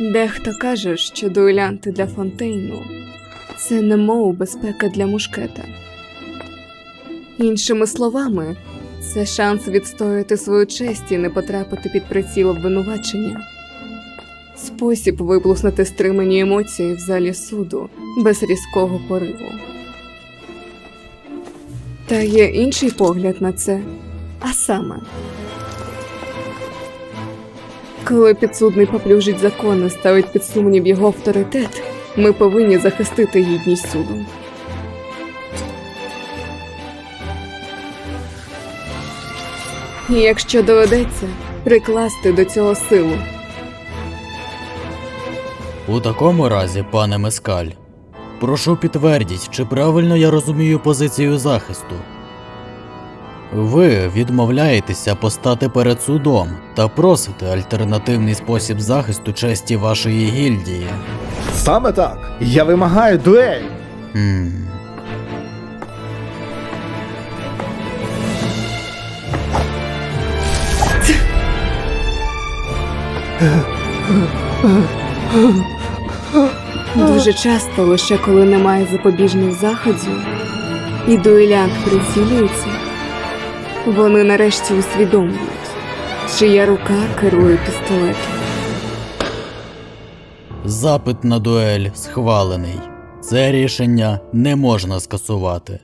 Дехто каже, що дуелянти для Фонтейну це немов безпека для мушкета. Іншими словами, це шанс відстояти свою честь і не потрапити під приціл обвинувачення. Спосіб виплеснути стримані емоції в залі суду без різкого пориву. Та є інший погляд на це, а саме. Коли підсудний поплюжить закон і ставить під сумнів його авторитет, ми повинні захистити гідність суду. І якщо доведеться, прикласти до цього силу. У такому разі, пане Мескаль, прошу підтвердіть, чи правильно я розумію позицію захисту. Ви відмовляєтеся постати перед судом та просите альтернативний спосіб захисту честі вашої гільдії. Саме так. Я вимагаю дуель. Хм. Дуже часто, лише коли немає запобіжних заходів, і дуелянт прицілюється, вони нарешті усвідомлюють, чия рука керує пістолетом. Запит на дуель схвалений. Це рішення не можна скасувати.